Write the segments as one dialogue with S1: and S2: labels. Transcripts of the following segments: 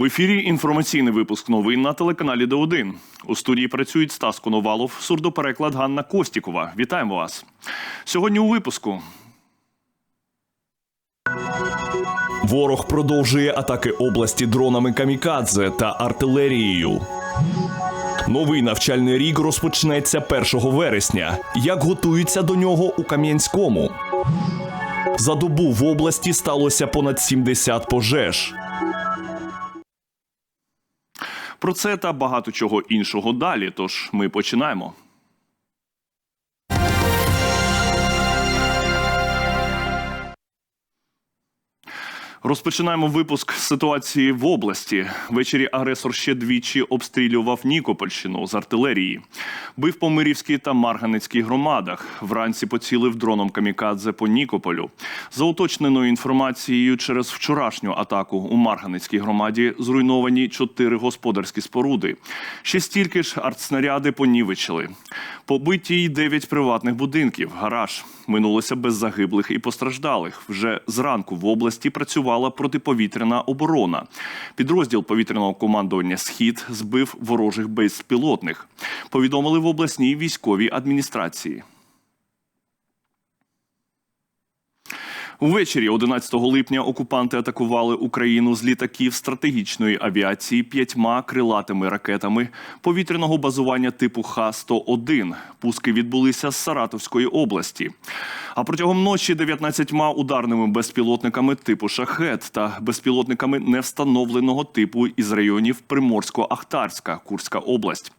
S1: В ефірі інформаційний випуск новин на телеканалі Д1. У студії працюють Стас Коновалов, сурдопереклад Ганна Костікова. Вітаємо вас. Сьогодні у випуску.
S2: Ворог продовжує атаки області дронами камікадзе та артилерією. Новий навчальний рік розпочнеться 1 вересня. Як готуються до нього у Кам'янському? За добу в області сталося понад 70 пожеж.
S1: Про це та багато чого іншого далі. Тож ми починаємо. Розпочинаємо випуск ситуації в області. Ввечері агресор ще двічі обстрілював Нікопольщину з артилерії, бив по Мирівській та Марганецькій громадах. Вранці поцілив дроном камікадзе по Нікополю. За уточненою інформацією, через вчорашню атаку у Марганецькій громаді зруйновані чотири господарські споруди. Ще стільки ж артснаряди понівечили. Побиті й дев'ять приватних будинків. Гараж минулося без загиблих і постраждалих. Вже зранку в області працювала протиповітряна оборона. Підрозділ повітряного командування Схід збив ворожих безпілотних. Повідомили в обласній військовій адміністрації. Увечері 11 липня окупанти атакували Україну з літаків стратегічної авіації п'ятьма крилатими ракетами повітряного базування типу Х-101. Пуски відбулися з Саратовської області. А протягом ночі 19 ударними безпілотниками типу Шахет та безпілотниками невстановленого типу із районів Приморсько-Ахтарська, Курська область.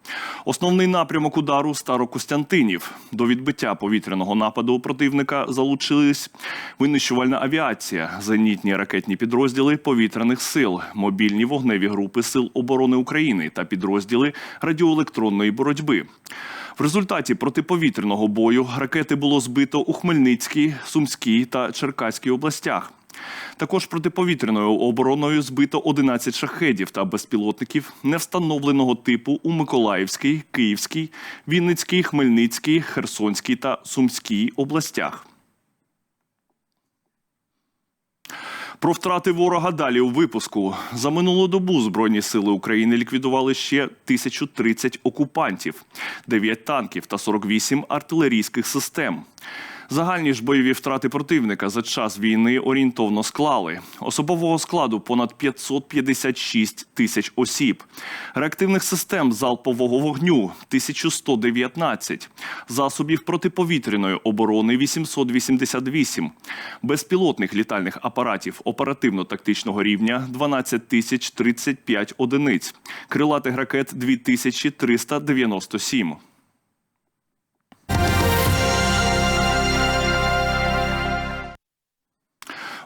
S1: Основний напрямок удару Старокостянтинів. До відбиття повітряного нападу противника залучились винищувальна авіація, зенітні ракетні підрозділи повітряних сил, мобільні вогневі групи Сил оборони України та підрозділи радіоелектронної боротьби. В результаті протиповітряного бою ракети було збито у Хмельницькій, Сумській та Черкаській областях. Також протиповітряною обороною збито 11 шахедів та безпілотників невстановленого типу у Миколаївській, Київській, Вінницькій, Хмельницькій, Херсонській та Сумській областях. Про втрати ворога далі у випуску. За минулу добу Збройні сили України ліквідували ще 1030 окупантів, 9 танків та 48 артилерійських систем. Загальні ж бойові втрати противника за час війни орієнтовно склали. Особового складу понад 556 тисяч осіб. Реактивних систем залпового вогню 1119. Засобів протиповітряної оборони 888. Безпілотних літальних апаратів оперативно-тактичного рівня 12 тисяч 35 одиниць. Крилатих ракет 2397.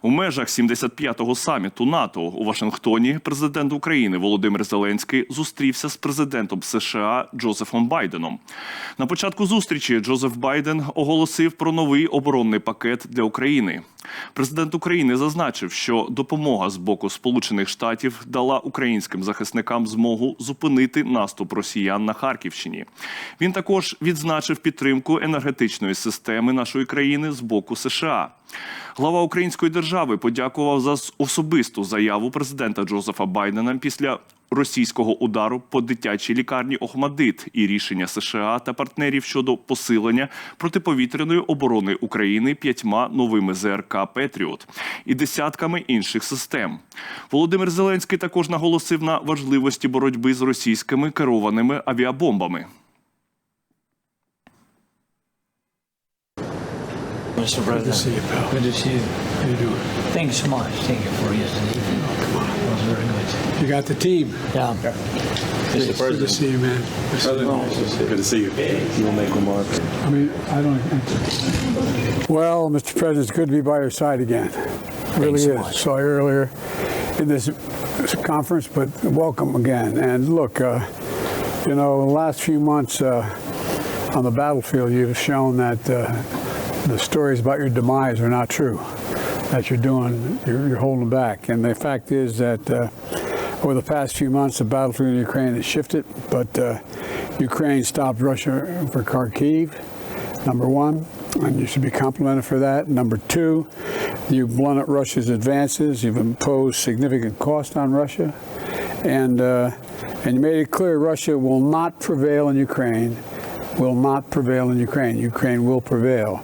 S1: У межах 75-го саміту НАТО у Вашингтоні президент України Володимир Зеленський зустрівся з президентом США Джозефом Байденом. На початку зустрічі Джозеф Байден оголосив про новий оборонний пакет для України. Президент України зазначив, що допомога з боку Сполучених Штатів дала українським захисникам змогу зупинити наступ росіян на Харківщині. Він також відзначив підтримку енергетичної системи нашої країни з боку США. Глава української держави подякував за особисту заяву президента Джозефа Байдена після російського удару по дитячій лікарні Охмадит і рішення США та партнерів щодо посилення протиповітряної оборони України п'ятьма новими ЗРК Петріот і десятками інших систем. Володимир Зеленський також наголосив на важливості боротьби з російськими керованими авіабомбами.
S3: Mr. President.
S4: Good to see you, pal.
S3: Good to see you.
S4: How you doing?
S3: Thank you so much. Thank you for yesterday.
S4: Come on.
S3: That was very good.
S4: You got the team.
S3: Yeah.
S4: Good to see you, man. Good to see you.
S5: Good to see you. You will make remark.
S4: I mean, I don't. Well, Mr. President, it's good to be by your side again. really
S3: so
S4: is.
S3: much.
S4: Saw you earlier in this conference, but welcome again. And look, uh, you know, the last few months uh, on the battlefield, you've shown that uh, the stories about your demise are not true. That you're doing, you're, you're holding back. And the fact is that uh, over the past few months, the battlefield in Ukraine has shifted, but uh, Ukraine stopped Russia for Kharkiv, number one, and you should be complimented for that. Number two, you've blunted Russia's advances, you've imposed significant cost on Russia, and uh, and you made it clear Russia will not prevail in Ukraine. Will not prevail in Ukraine. Ukraine will prevail,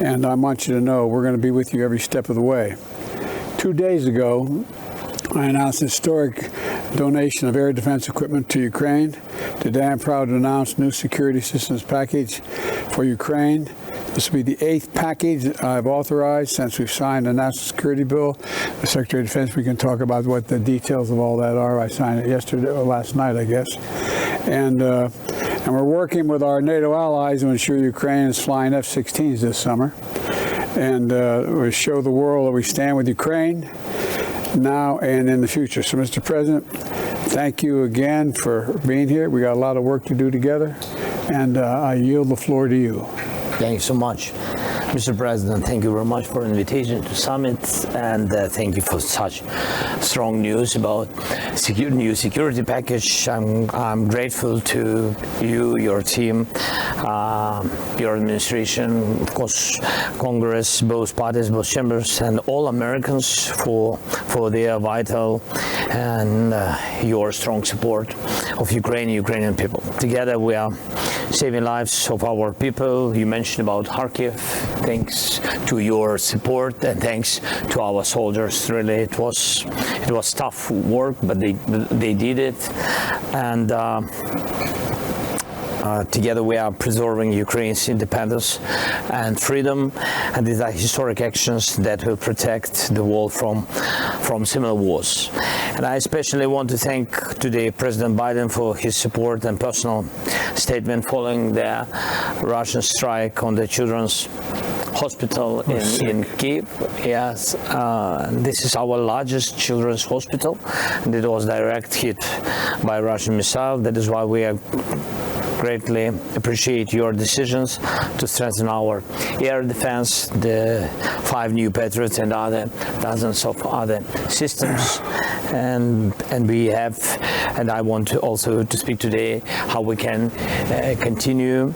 S4: and I want you to know we're going to be with you every step of the way. Two days ago, I announced a historic donation of air defense equipment to Ukraine. Today, I'm proud to announce new security systems package for Ukraine. This will be the eighth package I've authorized since we've signed the national security bill. The Secretary of Defense, we can talk about what the details of all that are. I signed it yesterday or last night, I guess. And uh, and we're working with our NATO allies to ensure Ukraine is flying F-16s this summer, and uh, we show the world that we stand with Ukraine now and in the future. So, Mr. President, thank you again for being here. We got a lot of work to do together, and uh, I yield the floor to you.
S3: Thank you so much. Mr. President, thank you very much for invitation to summit and uh, thank you for such strong news about secure, new security package. I'm, I'm grateful to you, your team, uh, your administration, of course, Congress, both parties, both chambers, and all Americans for for their vital and uh, your strong support of Ukraine, Ukrainian people. Together, we are saving lives of our people. You mentioned about Kharkiv. Thanks to your support and thanks to our soldiers. Really, it was it was tough work, but they they did it, and. Uh, uh, together we are preserving Ukraine's independence and freedom, and these are historic actions that will protect the world from from similar wars. And I especially want to thank today President Biden for his support and personal statement following the Russian strike on the children's hospital in, in Kiev. Yes, uh, this is our largest children's hospital, and it was direct hit by Russian missile. That is why we are greatly appreciate your decisions to strengthen our air defense, the five new Patriots and other dozens of other systems. And and we have, and I want to also to speak today how we can uh, continue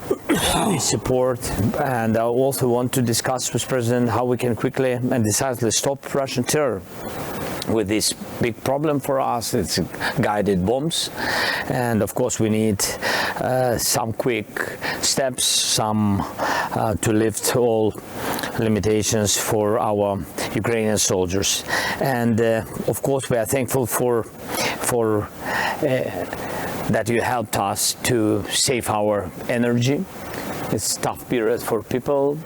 S3: support. And I also want to discuss with President how we can quickly and decisively stop Russian terror with this big problem for us. It's guided bombs, and of course we need uh, some quick steps, some uh, to lift all limitations for our Ukrainian soldiers. And uh, of course we are thankful for for. Uh, that you helped us to save our energy. It's tough period for people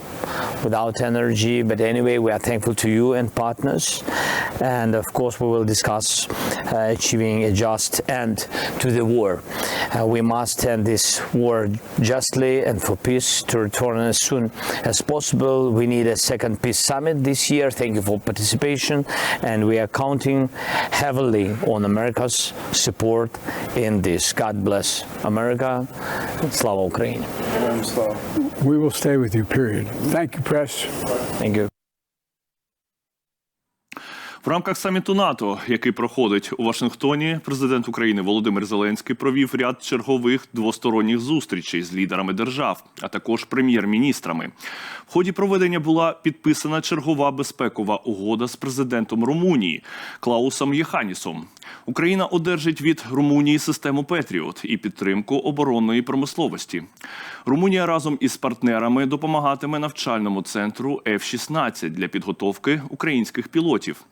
S3: without energy, but anyway, we are thankful to you and partners. And of course, we will discuss uh, achieving a just end to the war. Uh, we must end this war justly and for peace to return as soon as possible. We need a second peace summit this year. Thank you for participation, and we are counting heavily on America's support in this. God bless America. Slava Ukraine.
S4: We will stay with you, period. Thank you, press.
S3: Thank you.
S1: В рамках саміту НАТО, який проходить у Вашингтоні, президент України Володимир Зеленський провів ряд чергових двосторонніх зустрічей з лідерами держав, а також прем'єр-міністрами. В ході проведення була підписана чергова безпекова угода з президентом Румунії Клаусом Єханісом. Україна одержить від Румунії систему Петріот і підтримку оборонної промисловості. Румунія разом із партнерами допомагатиме навчальному центру F-16 для підготовки українських пілотів.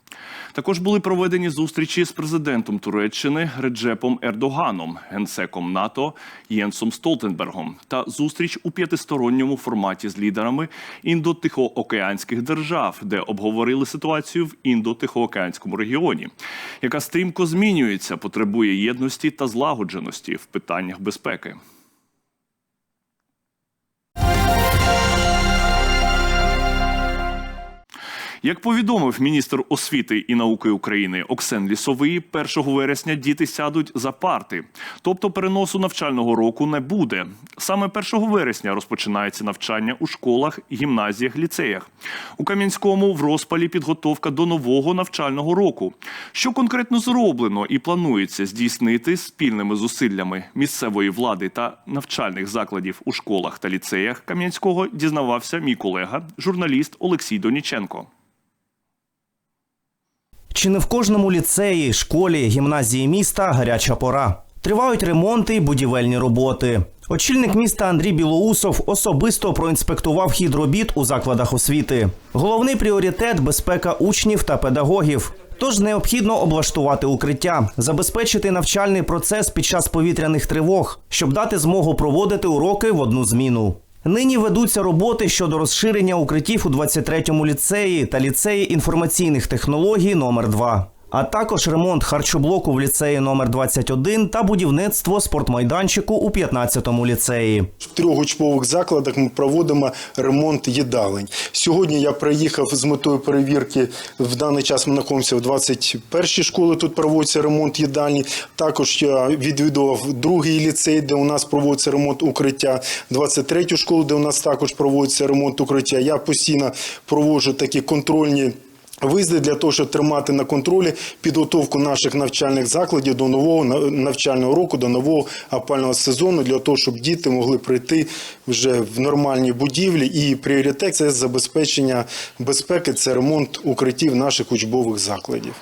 S1: Також були проведені зустрічі з президентом Туреччини Реджепом Ердоганом, генсеком НАТО Єнсом Столтенбергом та зустріч у п'ятисторонньому форматі з лідерами індо-тихоокеанських держав, де обговорили ситуацію в індо-тихоокеанському регіоні, яка стрімко змінюється, потребує єдності та злагодженості в питаннях безпеки. Як повідомив міністр освіти і науки України Оксен Лісовий, 1 вересня діти сядуть за парти, тобто переносу навчального року не буде. Саме 1 вересня розпочинається навчання у школах, гімназіях, ліцеях. У Кам'янському в розпалі підготовка до нового навчального року. Що конкретно зроблено і планується здійснити спільними зусиллями місцевої влади та навчальних закладів у школах та ліцеях Кам'янського, дізнавався мій колега, журналіст Олексій Доніченко.
S6: Чи не в кожному ліцеї, школі, гімназії міста гаряча пора? Тривають ремонти й будівельні роботи. Очільник міста Андрій Білоусов особисто проінспектував хід робіт у закладах освіти. Головний пріоритет безпека учнів та педагогів. Тож необхідно облаштувати укриття, забезпечити навчальний процес під час повітряних тривог, щоб дати змогу проводити уроки в одну зміну. Нині ведуться роботи щодо розширення укриттів у 23-му ліцеї та ліцеї інформаційних технологій номер 2 а також ремонт харчоблоку в ліцеї номер 21 та будівництво спортмайданчику у 15-му ліцеї.
S7: В трьох закладах ми проводимо ремонт їдалень. Сьогодні я приїхав з метою перевірки. В даний час ми знаходимося в 21-й школі. Тут проводиться ремонт їдальні. Також я відвідував другий ліцей, де у нас проводиться ремонт укриття. 23-ю школу, де у нас також проводиться ремонт укриття. Я постійно проводжу такі контрольні. Виїзди для того, щоб тримати на контролі підготовку наших навчальних закладів до нового на- навчального року, до нового опального сезону, для того, щоб діти могли прийти вже в нормальні будівлі. І пріоритет це забезпечення безпеки, це ремонт укриттів наших учбових закладів.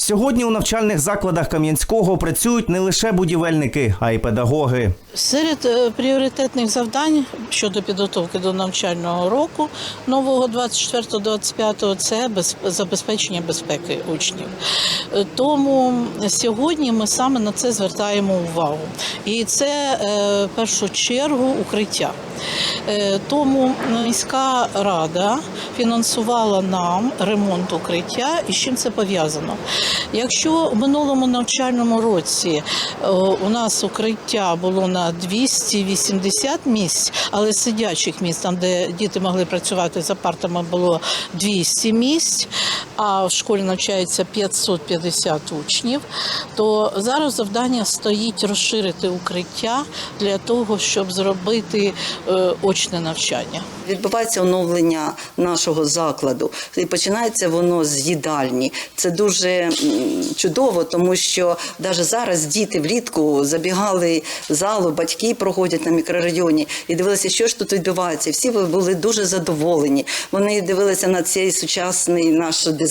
S6: Сьогодні у навчальних закладах Кам'янського працюють не лише будівельники, а й педагоги.
S8: Серед е, пріоритетних завдань щодо підготовки до навчального року нового 24-25 це без- забезпечення безпеки учнів. Е, Тому сьогодні ми саме на це звертаємо увагу. І це е, в першу чергу укриття. Тому міська рада фінансувала нам ремонт укриття і з чим це пов'язано. Якщо в минулому навчальному році е, у нас укриття було на 280 місць, але сидячих місць, там де діти могли працювати за партами, було 200 місць, а в школі навчається 550 учнів, то зараз завдання стоїть розширити укриття для того, щоб зробити е, очне навчання.
S9: Відбувається оновлення нашого закладу, і починається воно з їдальні. Це дуже чудово, тому що навіть зараз діти влітку забігали в залу, батьки проходять на мікрорайоні і дивилися, що ж тут відбувається. Всі були дуже задоволені. Вони дивилися на цей сучасний наш дизайн.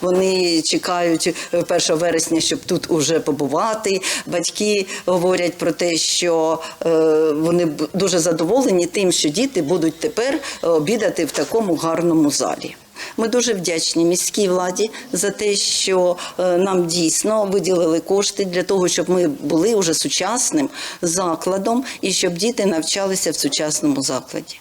S9: Вони чекають е, 1 вересня, щоб тут уже побувати. Батьки говорять про те, що е, вони дуже задоволені тим, що діти будуть тепер е, обідати в такому гарному залі. Ми дуже вдячні міській владі за те, що е, нам дійсно виділили кошти для того, щоб ми були уже сучасним закладом і щоб діти навчалися в сучасному закладі.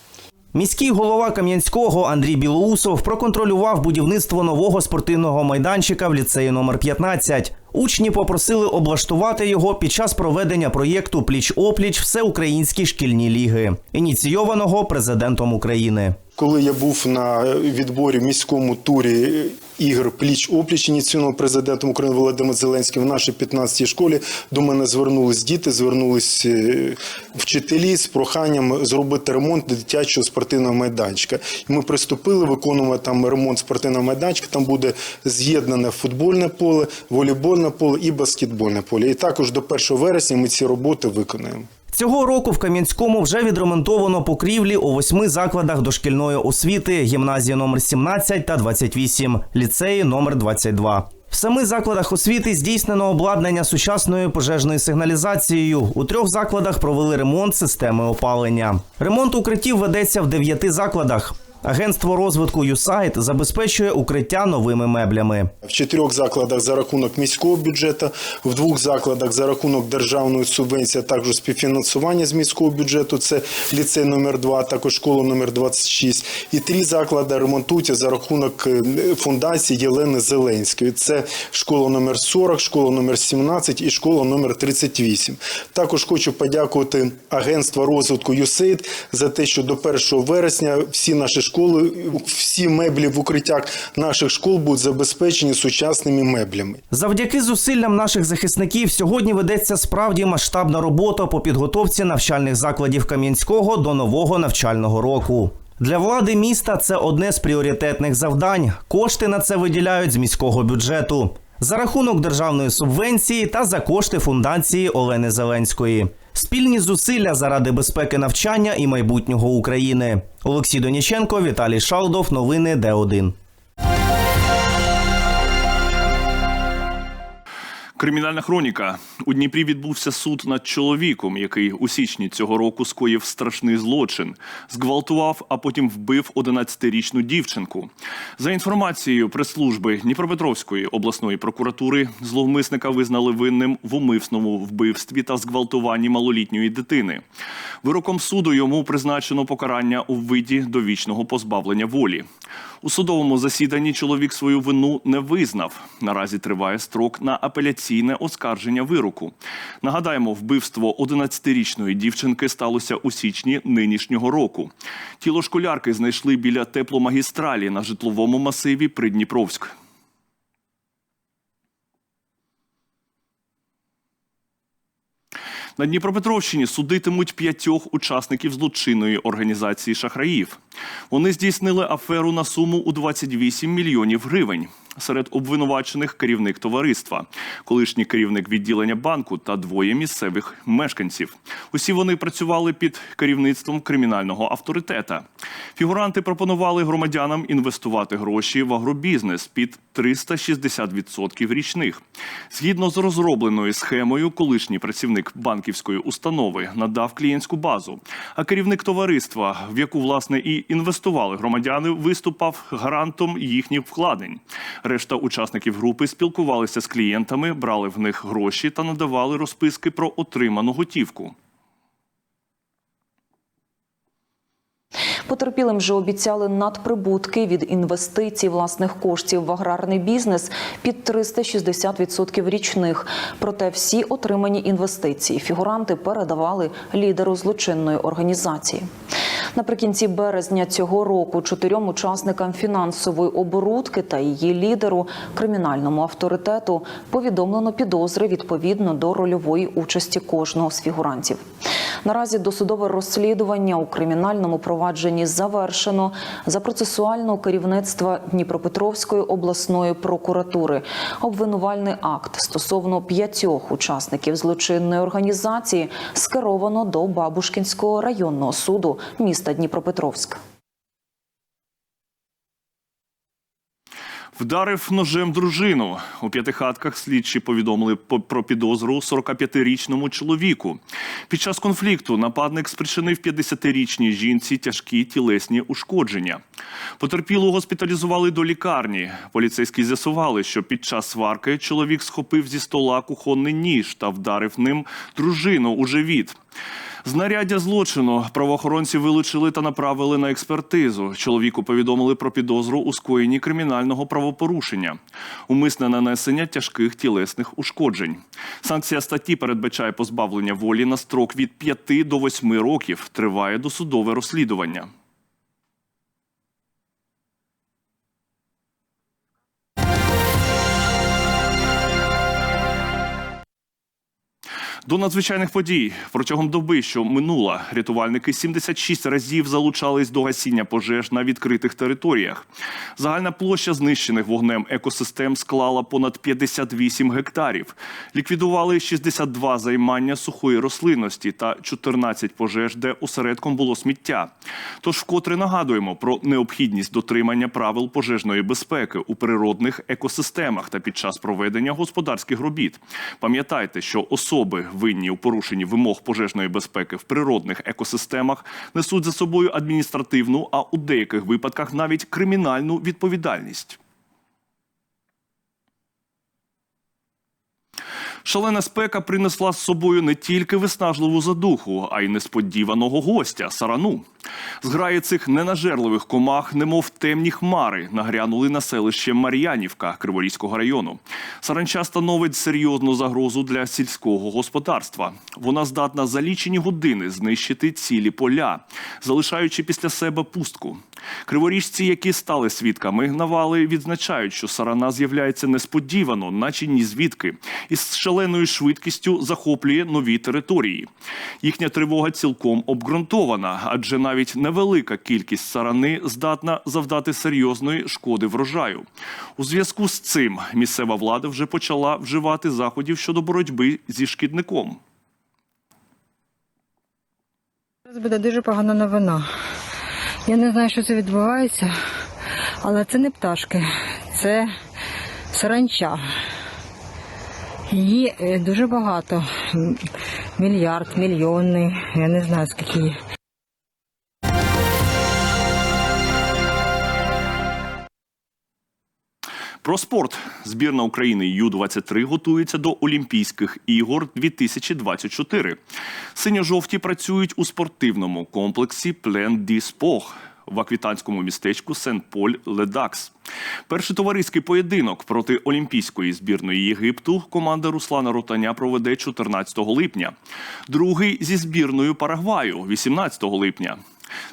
S6: Міський голова Кам'янського Андрій Білоусов проконтролював будівництво нового спортивного майданчика в ліцеї номер 15. Учні попросили облаштувати його під час проведення проєкту Пліч-опліч Всеукраїнські шкільні ліги, ініційованого президентом України.
S7: Коли я був на відборі в міському турі ігор пліч опліч ініційованого президентом України Володимиром Зеленським в нашій 15-й школі, до мене звернулись діти, звернулись е, вчителі з проханням зробити ремонт дитячого спортивного майданчика. Ми приступили, виконуємо там ремонт спортивного майданчика. Там буде з'єднане футбольне поле, волейбольне поле і баскетбольне поле. І також до 1 вересня ми ці роботи виконаємо.
S6: Цього року в Кам'янському вже відремонтовано покрівлі у восьми закладах дошкільної освіти: гімназії номер 17 та 28, ліцеї номер 22. В семи закладах освіти здійснено обладнання сучасною пожежною сигналізацією. У трьох закладах провели ремонт системи опалення. Ремонт укриттів ведеться в дев'яти закладах. Агентство розвитку «Юсайт» забезпечує укриття новими меблями.
S7: В чотирьох закладах за рахунок міського бюджету, в двох закладах за рахунок державної субвенції, а також співфінансування з міського бюджету. Це ліцей номер 2 також школа номер 26. І три заклади ремонтуються за рахунок е, фундації Єлени Зеленської. Це школа номер 40, школа номер 17 і школа номер 38. Також хочу подякувати агентству розвитку «ЮСЕЙД» за те, що до 1 вересня всі наші школи, всі меблі в укриттях наших школ будуть забезпечені сучасними меблями.
S6: Завдяки зусиллям наших захисників сьогодні ведеться справді масштабна робота по підготовці навчальних закладів Кам'янського до нового навчального року. Для влади міста це одне з пріоритетних завдань. Кошти на це виділяють з міського бюджету за рахунок державної субвенції та за кошти фундації Олени Зеленської. Спільні зусилля заради безпеки навчання і майбутнього України. Олексій Доніченко, Віталій Шалдов. Новини Д1.
S1: Кримінальна хроніка у Дніпрі відбувся суд над чоловіком, який у січні цього року скоїв страшний злочин, зґвалтував, а потім вбив 11-річну дівчинку. За інформацією прес-служби Дніпропетровської обласної прокуратури, зловмисника визнали винним в умисному вбивстві та зґвалтуванні малолітньої дитини. Вироком суду йому призначено покарання у виді довічного позбавлення волі. У судовому засіданні чоловік свою вину не визнав. Наразі триває строк на апеляційне оскарження вироку. Нагадаємо, вбивство 11-річної дівчинки сталося у січні нинішнього року. Тіло школярки знайшли біля тепломагістралі на житловому масиві Придніпровськ. На Дніпропетровщині судитимуть п'ятьох учасників злочинної організації шахраїв. Вони здійснили аферу на суму у 28 мільйонів гривень. Серед обвинувачених керівник товариства, колишній керівник відділення банку та двоє місцевих мешканців. Усі вони працювали під керівництвом кримінального авторитета. Фігуранти пропонували громадянам інвестувати гроші в агробізнес під 360% річних. Згідно з розробленою схемою, колишній працівник банківської установи надав клієнтську базу, а керівник товариства, в яку власне і інвестували громадяни, виступав гарантом їхніх вкладень. Решта учасників групи спілкувалися з клієнтами, брали в них гроші та надавали розписки про отриману готівку.
S10: Потерпілим же обіцяли надприбутки від інвестицій власних коштів в аграрний бізнес під 360% річних. Проте всі отримані інвестиції фігуранти передавали лідеру злочинної організації. Наприкінці березня цього року чотирьом учасникам фінансової оборудки та її лідеру кримінальному авторитету повідомлено підозри відповідно до рольової участі кожного з фігурантів. Наразі досудове розслідування у кримінальному провадженні завершено за процесуального керівництва Дніпропетровської обласної прокуратури. Обвинувальний акт стосовно п'ятьох учасників злочинної організації скеровано до Бабушкінського районного суду міста Дніпропетровськ.
S1: Вдарив ножем дружину. У п'ятихатках слідчі повідомили про підозру 45-річному чоловіку. Під час конфлікту нападник спричинив 50-річній жінці тяжкі тілесні ушкодження. Потерпілу госпіталізували до лікарні. Поліцейські з'ясували, що під час сварки чоловік схопив зі стола кухонний ніж та вдарив ним дружину у живіт. Знаряддя злочину правоохоронці вилучили та направили на експертизу. Чоловіку повідомили про підозру у скоєнні кримінального правопорушення, умисне нанесення тяжких тілесних ушкоджень. Санкція статті передбачає позбавлення волі на строк від 5 до 8 років. Триває досудове розслідування. До надзвичайних подій протягом доби, що минула, рятувальники 76 разів залучались до гасіння пожеж на відкритих територіях. Загальна площа знищених вогнем екосистем склала понад 58 гектарів. Ліквідували 62 займання сухої рослинності та 14 пожеж, де осередком було сміття. Тож вкотре нагадуємо про необхідність дотримання правил пожежної безпеки у природних екосистемах та під час проведення господарських робіт. Пам'ятайте, що особи, винні у порушенні вимог пожежної безпеки в природних екосистемах, несуть за собою адміністративну, а у деяких випадках навіть кримінальну відповідальність. Шалена спека принесла з собою не тільки виснажливу задуху, а й несподіваного гостя сарану. Зграї цих ненажерливих комах, немов темні хмари, нагрянули на селище Мар'янівка Криворізького району. Саранча становить серйозну загрозу для сільського господарства. Вона здатна за лічені години знищити цілі поля, залишаючи після себе пустку. Криворіжці, які стали свідками навали, відзначають, що сарана з'являється несподівано, наче ні звідки, і з шаленою швидкістю захоплює нові території. Їхня тривога цілком обґрунтована, адже навіть невелика кількість сарани здатна завдати серйозної шкоди врожаю. У зв'язку з цим місцева влада вже почала вживати заходів щодо боротьби зі шкідником.
S11: Зараз буде дуже погана новина. Я не знаю, що це відбувається, але це не пташки, це саранча. Її е, дуже багато. Мільярд, мільйони, я не знаю скільки
S1: Про спорт. Збірна України Ю-23 готується до Олімпійських ігор 2024. Синьо-жовті працюють у спортивному комплексі Плен Ді Спох в аквітанському містечку Сен-Поль-Ледакс. Перший товариський поєдинок проти олімпійської збірної Єгипту команда Руслана Ротаня проведе 14 липня. Другий зі збірною Парагваю 18 липня.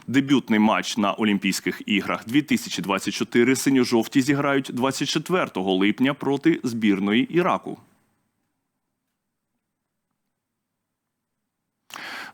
S1: Дебютний матч на Олімпійських іграх 2024 синьо-жовті зіграють 24 липня проти збірної Іраку.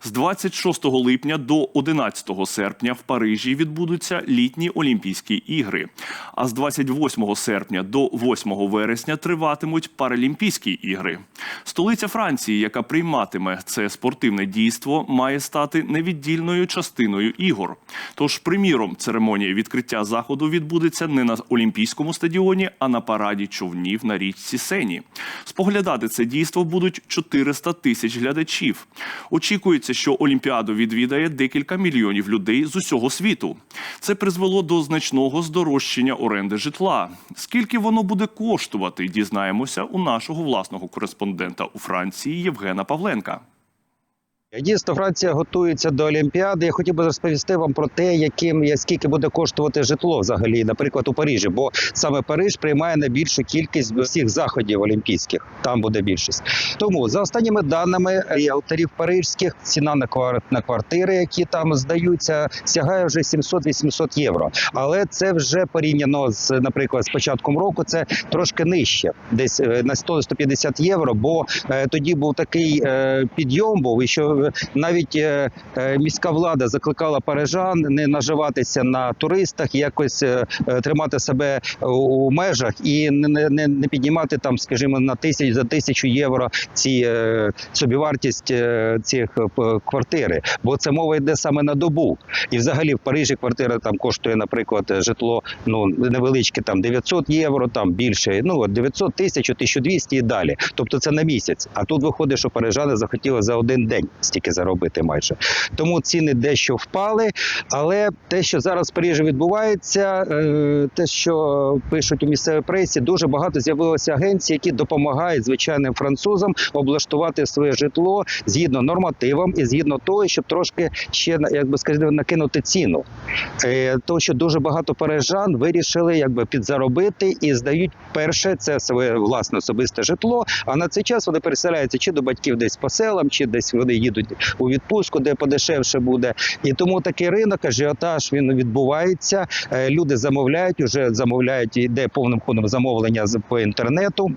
S1: З 26 липня до 11 серпня в Парижі відбудуться літні Олімпійські ігри. А з 28 серпня до 8 вересня триватимуть Паралімпійські ігри. Столиця Франції, яка прийматиме це спортивне дійство, має стати невіддільною частиною ігор. Тож, приміром, церемонія відкриття заходу відбудеться не на Олімпійському стадіоні, а на параді човнів на річці Сені. Споглядати це дійство будуть 400 тисяч глядачів. Очікується, що Олімпіаду відвідає декілька мільйонів людей з усього світу. Це призвело до значного здорожчання оренди житла. Скільки воно буде коштувати, дізнаємося у нашого власного кореспондента у Франції Євгена Павленка.
S12: Дійсно, Франція готується до Олімпіади. Я хотів би розповісти вам про те, яким я скільки буде коштувати житло взагалі, наприклад, у Парижі, бо саме Париж приймає найбільшу кількість всіх заходів олімпійських. Там буде більшість. Тому за останніми даними ріелторів парижських ціна на на квартири, які там здаються, сягає вже 700-800 євро. Але це вже порівняно з, наприклад, з початком року. Це трошки нижче, десь е, на 100-150 євро. Бо е, тоді був такий е, підйом, був і що навіть е, е, міська влада закликала парижан не наживатися на туристах, якось е, тримати себе у, межах і не, не- не, піднімати там, скажімо, на тисяч за тисячу євро ці собівартість цих квартири, бо це мова йде саме на добу. І взагалі в Парижі квартира там коштує, наприклад, житло ну невеличке там 900 євро, там більше, ну от 900 тисяч, 1200 і далі. Тобто це на місяць. А тут виходить, що парижани захотіли за один день стільки заробити майже. Тому ціни дещо впали. Але те, що зараз в Парижі відбувається, е, те, що пишуть у місцевій пресі, дуже багато з'явилося агенцій, які допомагають звичайним французам облаштувати своє житло згідно нормативам і згідно того, щоб трошки ще як би сказати, накинути ціну. Е, Тому що дуже багато парижан вирішили якби підзаробити і здають перше це своє власне особисте житло. А на цей час вони переселяються чи до батьків десь по селам, чи десь вони їдуть у відпустку, де подешевше буде. І тому такий ринок, ажіотаж він відбувається. Е, Люди замовляють, уже замовляють, іде повним ходом замовлення по інтернету.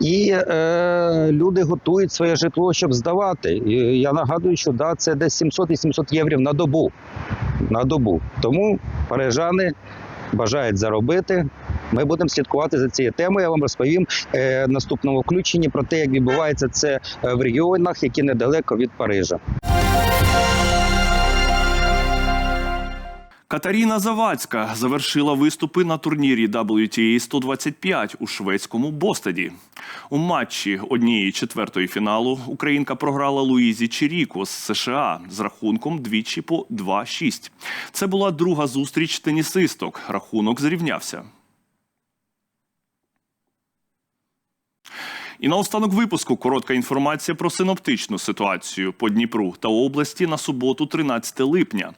S12: І е, люди готують своє житло, щоб здавати. І я нагадую, що да, це десь 700-800 євро на добу. На добу. Тому парижани бажають заробити. Ми будемо слідкувати за цією темою. Я вам розповім е, в наступному включенні про те, як відбувається це е, в регіонах, які недалеко від Парижа.
S1: Катаріна Завадська завершила виступи на турнірі WTA 125 у шведському Бостеді. У матчі однієї четвертої фіналу українка програла Луїзі Чиріко з США з рахунком двічі по 2-6. Це була друга зустріч тенісисток. Рахунок зрівнявся. І наостанок випуску коротка інформація про синоптичну ситуацію по Дніпру та області на суботу, 13 липня.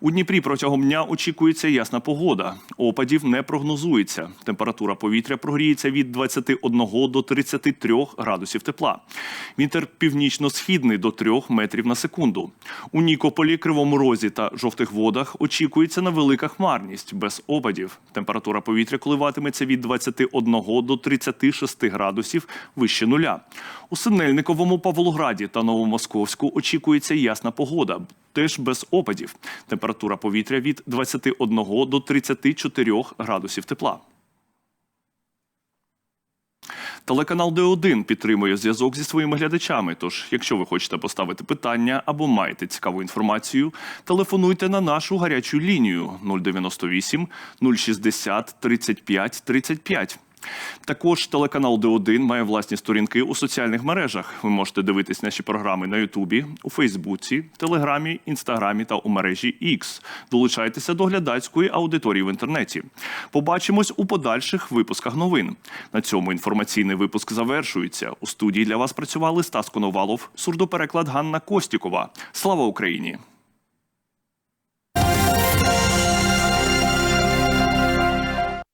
S1: У Дніпрі протягом дня очікується ясна погода. Опадів не прогнозується. Температура повітря прогріється від 21 до 33 градусів тепла. Вітер північно-східний до 3 метрів на секунду. У Нікополі, Кривому Розі та жовтих водах очікується невелика хмарність без опадів. Температура повітря коливатиметься від 21 до 36 градусів вище нуля. У Синельниковому, Павлограді та Новомосковську очікується ясна погода, теж без опадів. Температура повітря від 21 до 34 градусів тепла. Телеканал Д1 підтримує зв'язок зі своїми глядачами. Тож, якщо ви хочете поставити питання або маєте цікаву інформацію, телефонуйте на нашу гарячу лінію 098 060 35 35. Також телеканал Д1 має власні сторінки у соціальних мережах. Ви можете дивитись наші програми на Ютубі, у Фейсбуці, Телеграмі, Інстаграмі та у мережі X. Долучайтеся до глядацької аудиторії в інтернеті. Побачимось у подальших випусках новин. На цьому інформаційний випуск завершується. У студії для вас працювали Стас Коновалов, сурдопереклад Ганна Костікова. Слава Україні!